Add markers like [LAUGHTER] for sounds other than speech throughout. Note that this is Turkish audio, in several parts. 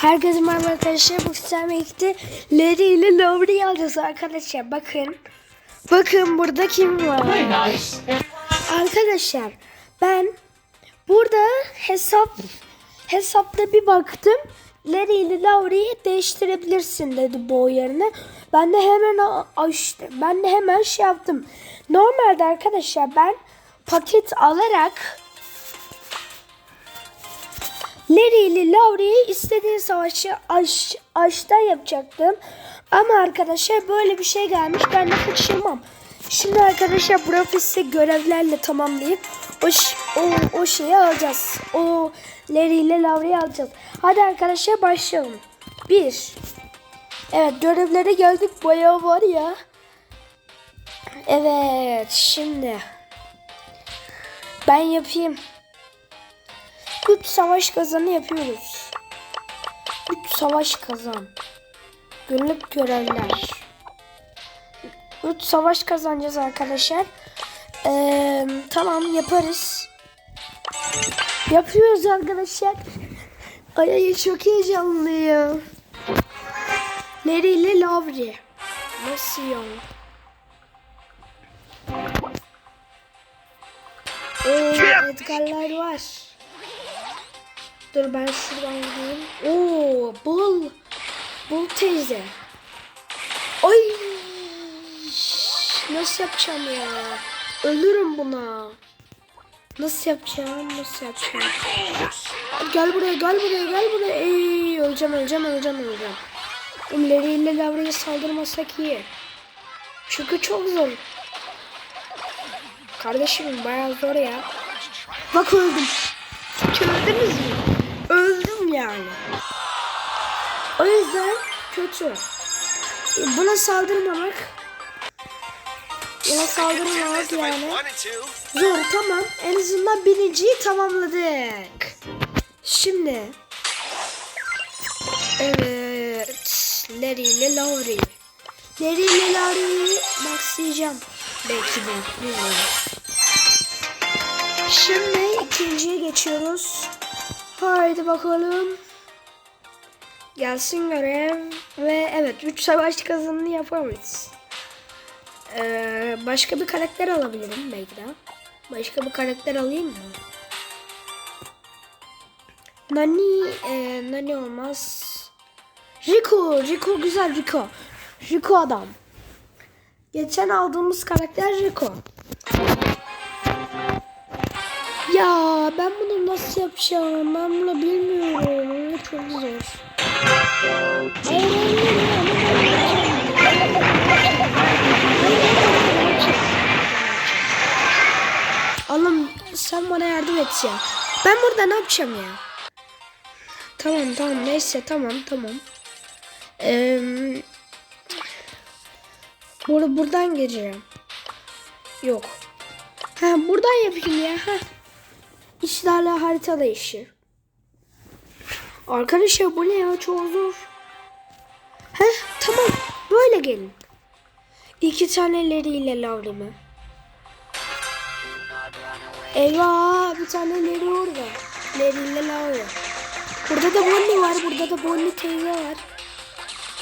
Herkese merhaba arkadaşlar. Bu birlikte Larry ile Lowry'i alacağız arkadaşlar. Bakın. Bakın burada kim var? Arkadaşlar ben burada hesap hesapta bir baktım. Larry ile Lowry'i değiştirebilirsin dedi bu yerine. Ben de hemen açtım. Ben de hemen şey yaptım. Normalde arkadaşlar ben paket alarak Larry ile Laurie'yi istediği savaşı aş, aşta yapacaktım. Ama arkadaşlar böyle bir şey gelmiş. Ben de kaçırmam. Şimdi arkadaşlar bu ofisi görevlerle tamamlayıp o, o, o şeyi alacağız. O Larry ile Laurie'yi alacağız. Hadi arkadaşlar başlayalım. Bir. Evet görevlere geldik. Bayağı var ya. Evet şimdi. Ben yapayım. 3 savaş kazanı yapıyoruz. 3 savaş kazan. Günlük görevler. 3 savaş kazanacağız arkadaşlar. Ee, tamam yaparız. Yapıyoruz arkadaşlar. [LAUGHS] Ay ay çok heyecanlıyım. İle Lavri. Nasıl ya? Oo, Edgar'lar var. Dur ben şuradan gideyim. Oo, bul. Bul teyze. Ay. Nasıl yapacağım ya? Ölürüm buna. Nasıl yapacağım? Nasıl yapacağım? Gel buraya, gel buraya, gel buraya. Ey, öleceğim, öleceğim, öleceğim, öleceğim. Umleri ile Lavra'ya saldırmasak iyi. Çünkü çok zor. Kardeşim bayağı zor ya. Bak öldüm. Gördünüz mü? Yani. O yüzden kötü. Buna saldırmamak Buna saldırmamak yani zor tamam. En azından birinciyi tamamladık. Şimdi Evet Larry ile Laurie Larry ile Laurie'yi maxlayacağım. Belki de bilmiyorum. Şimdi ikinciye geçiyoruz. Haydi bakalım. Gelsin görev. Ve evet 3 savaş kazanını yapamayız. Ee, başka bir karakter alabilirim belki de. Başka bir karakter alayım mı? Nani, e, Nani olmaz. Rico, Rico güzel Rico. Rico adam. Geçen aldığımız karakter Rico. Ya ben bunu nasıl yapacağım? Ben bunu bilmiyorum. Çok zor. Hayır, sen bana yardım et ya. Ben burada ne yapacağım ya? Tamam tamam neyse tamam tamam. Ee, bur buradan gireceğim. Yok. Ha buradan yapayım ya. Ha. İşlerle harita işi. Arkadaşlar bu ne ya çok zor. Heh tamam böyle gelin. İki taneleriyle lavrimi. Eyvah bir tane Larry orada. Larry ile Laura. Burada da Bonnie var. Burada da Bonnie teyze var.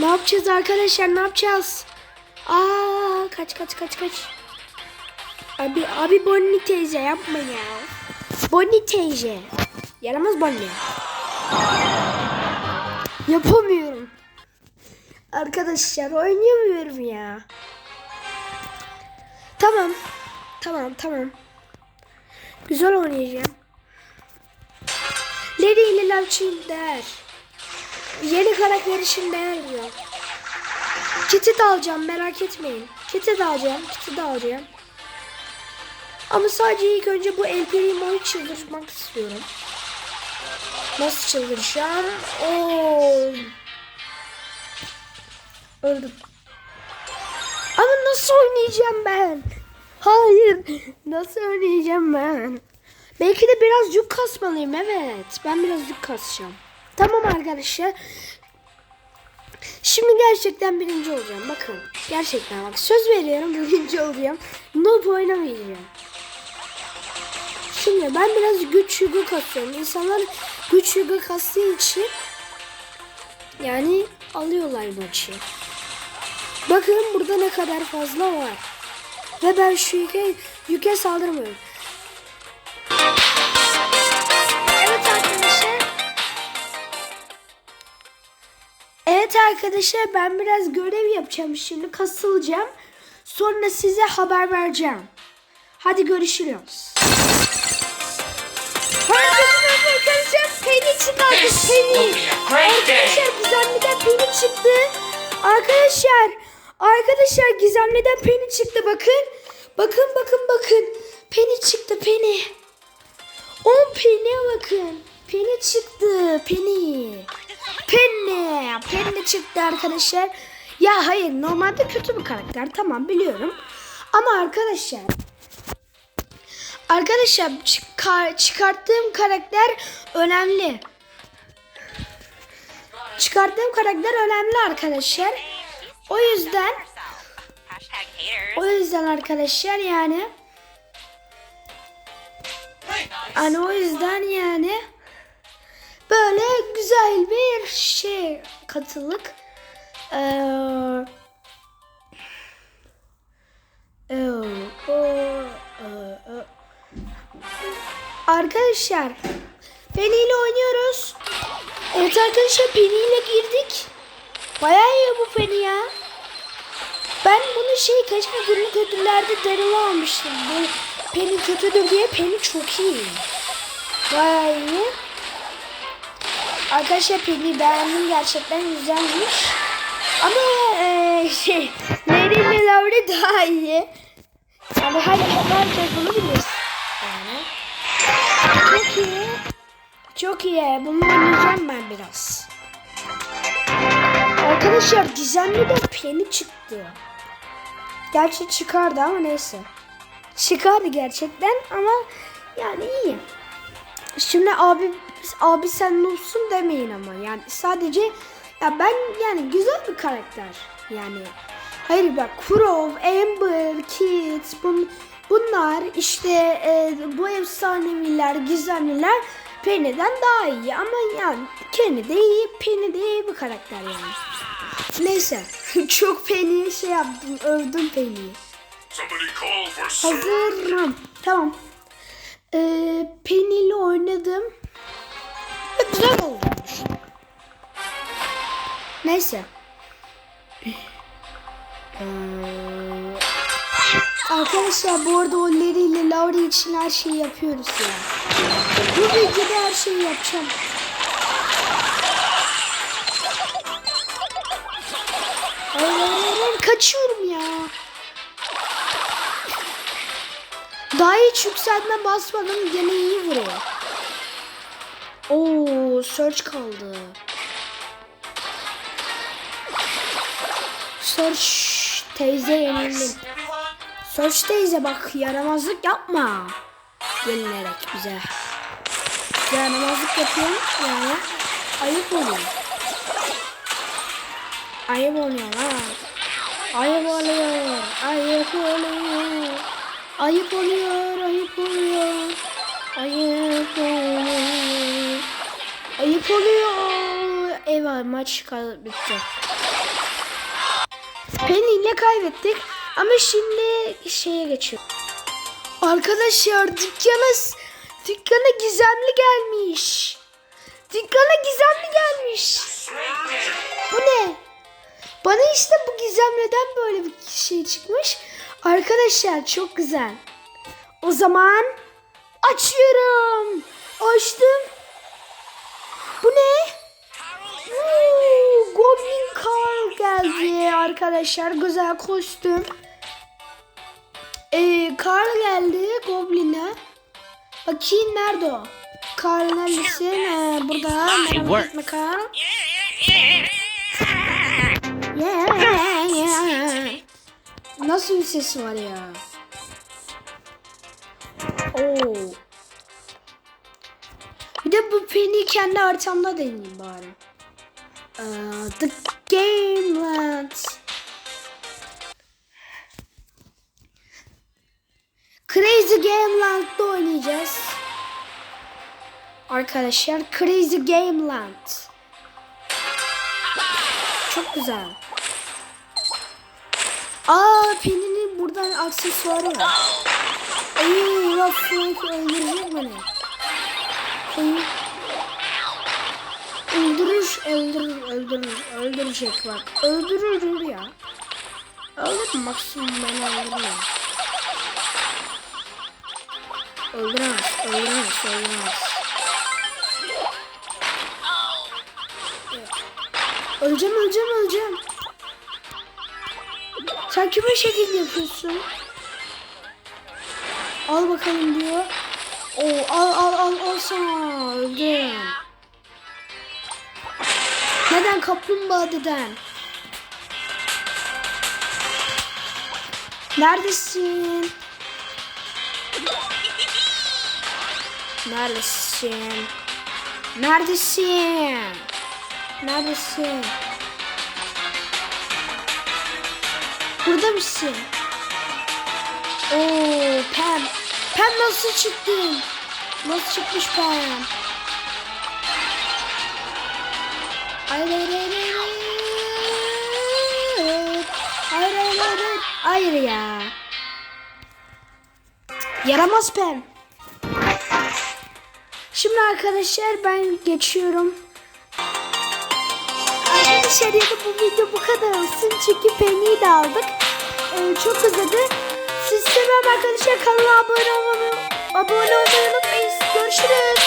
Ne yapacağız arkadaşlar? Ne yapacağız? Aa kaç kaç kaç kaç. Abi abi Bonnie teyze yapma ya. Bonnie teyze. Yaramaz Bonnie. Yapamıyorum. Arkadaşlar oynayamıyorum ya. Tamam. Tamam tamam. Güzel oynayacağım. Larry ile Lavçin der. Yeni karakter için değer diyor. Kiti de alacağım merak etmeyin. Kiti de alacağım. Kiti de alacağım. Ama sadece ilk önce bu El Primo'yu çıldırtmak istiyorum. Nasıl çıldıracağım? Oo. Öldüm. Ama nasıl oynayacağım ben? Hayır. Nasıl oynayacağım ben? Belki de biraz yük kasmalıyım. Evet. Ben biraz yük kasacağım. Tamam arkadaşlar. Şimdi gerçekten birinci olacağım. Bakın. Gerçekten bak. Söz veriyorum [LAUGHS] birinci olacağım. Noob oynamayacağım. Şimdi ben biraz güç yükü kasıyorum. İnsanlar güç yükü kastığı için Yani alıyorlar maçı. Bakın burada ne kadar fazla var. Ve ben şu yüke, yüke saldırmıyorum. Evet arkadaşlar. Evet arkadaşlar ben biraz görev yapacağım şimdi kasılacağım. Sonra size haber vereceğim. Hadi görüşürüz. Peni çıkardı peni. Arkadaşlar gizemliden peni çıktı. Arkadaşlar arkadaşlar gizemliden peni çıktı bakın. Bakın bakın bakın. Peni çıktı peni. 10 peniye bakın. Peni çıktı. Peni. Penne. Penne çıktı arkadaşlar. Ya hayır normalde kötü bir karakter. Tamam biliyorum. Ama arkadaşlar Arkadaşlar çıkar, çıkarttığım karakter önemli. Çıkarttığım karakter önemli arkadaşlar. O yüzden o yüzden arkadaşlar yani hani o yüzden yani böyle güzel bir şey katılık. Ee, ee, Arkadaşlar Penny ile oynuyoruz. Evet arkadaşlar Penny ile girdik. Bayağı iyi bu Penny ya. Ben bunu şey kaç günlük ödüllerde deneme almıştım. Bu Penny kötüdür diye Penny çok iyi. Bayağı iyi. Arkadaşlar Penny beğendim gerçekten güzelmiş. Ama eee şey Lady ile Laura daha iyi. Yani hadi herkes bunu bilir. Çok iyi. Çok iyi. Bunu oynayacağım ben biraz. Arkadaşlar gizemli de peni çıktı. Gerçi çıkardı ama neyse. Çıkardı gerçekten ama yani iyi. Şimdi abi abi sen olsun demeyin ama yani sadece ya ben yani güzel bir karakter yani. Hayır bak Crow, Amber, Kit bun, bunlar işte e, bu efsaneviler, gizemliler Penny'den daha iyi ama yani Kenny de iyi, Penny de iyi bir karakter yani. Neyse [LAUGHS] çok Penny'ye şey yaptım, övdüm Penny'yi. Hazırım. Tamam. Ee, Penny ile oynadım. Ve güzel olmuş. Neyse. [LAUGHS] Ee, arkadaşlar bu arada o Larry ile Laura için her şeyi yapıyoruz ya. Bu videoda her şeyi yapacağım. Hayır, hayır, hayır, kaçıyorum ya. Daha hiç yükseltme basmadım gene iyi vuruyor. Oo, search kaldı. Search teyze yenildim. Search teyze bak yaramazlık yapma. Yenilerek bize. Yaramazlık yapıyorum yani ayıp oluyor. Ayıp oluyor ha. Ayıp oluyor. Ayıp oluyor. Ayıp oluyor, ayıp oluyor. Ayıp oluyor. Ayıp oluyor. Eyvah maç bitti. Penny ile kaybettik. Ama şimdi şeye geçiyor. Arkadaşlar dükkana, dükkana gizemli gelmiş. Dükkana gizemli gelmiş. Bu ne? Bana işte bu gizemleden böyle bir şey çıkmış. Arkadaşlar çok güzel. O zaman açıyorum. Açtım. Bu ne? Oo, Goblin Carl geldi arkadaşlar. Güzel kostüm. Carl geldi Goblin'e. Bakayım nerede o? Carl neredesin? Ee, burada. Merhaba. Yeah, yeah. Nasıl bir ses var ya? Oo. Bir de bu Penny kendi haritamda deneyeyim bari. Ee, the Game Crazy Game Land'da oynayacağız. Arkadaşlar Crazy Game Land. Çok güzel. Aa Penny'nin buradan aksesuarı var. Eyvah Frank öldürecek beni. Öldürür, öldürür, öldürür, öldürecek bak. Öldürür ya. Öldür maksimum beni öldürüyor. Öldüremez, öldüremez, öldüremez. Öleceğim, öleceğim, öleceğim. Sen kime şekil yapıyorsun? Al bakalım diyor. Oo, al al al al sana öldüm. Neden kaplumbağa deden? Neredesin? Neredesin? Neredesin? Neredesin? Burada mısın? Oo, Pam. Pam nasıl çıktın? Nasıl çıkmış Pam? Hayır hayır hayır ya. Yaramaz Pam. Şimdi arkadaşlar ben geçiyorum. Arkadaşlar ya da bu video bu kadar olsun. Çünkü Penny'i de aldık. Ee, çok uzadı. Siz seviyorum arkadaşlar. Kanala abone olmayı, abone olmayı unutmayın. Görüşürüz.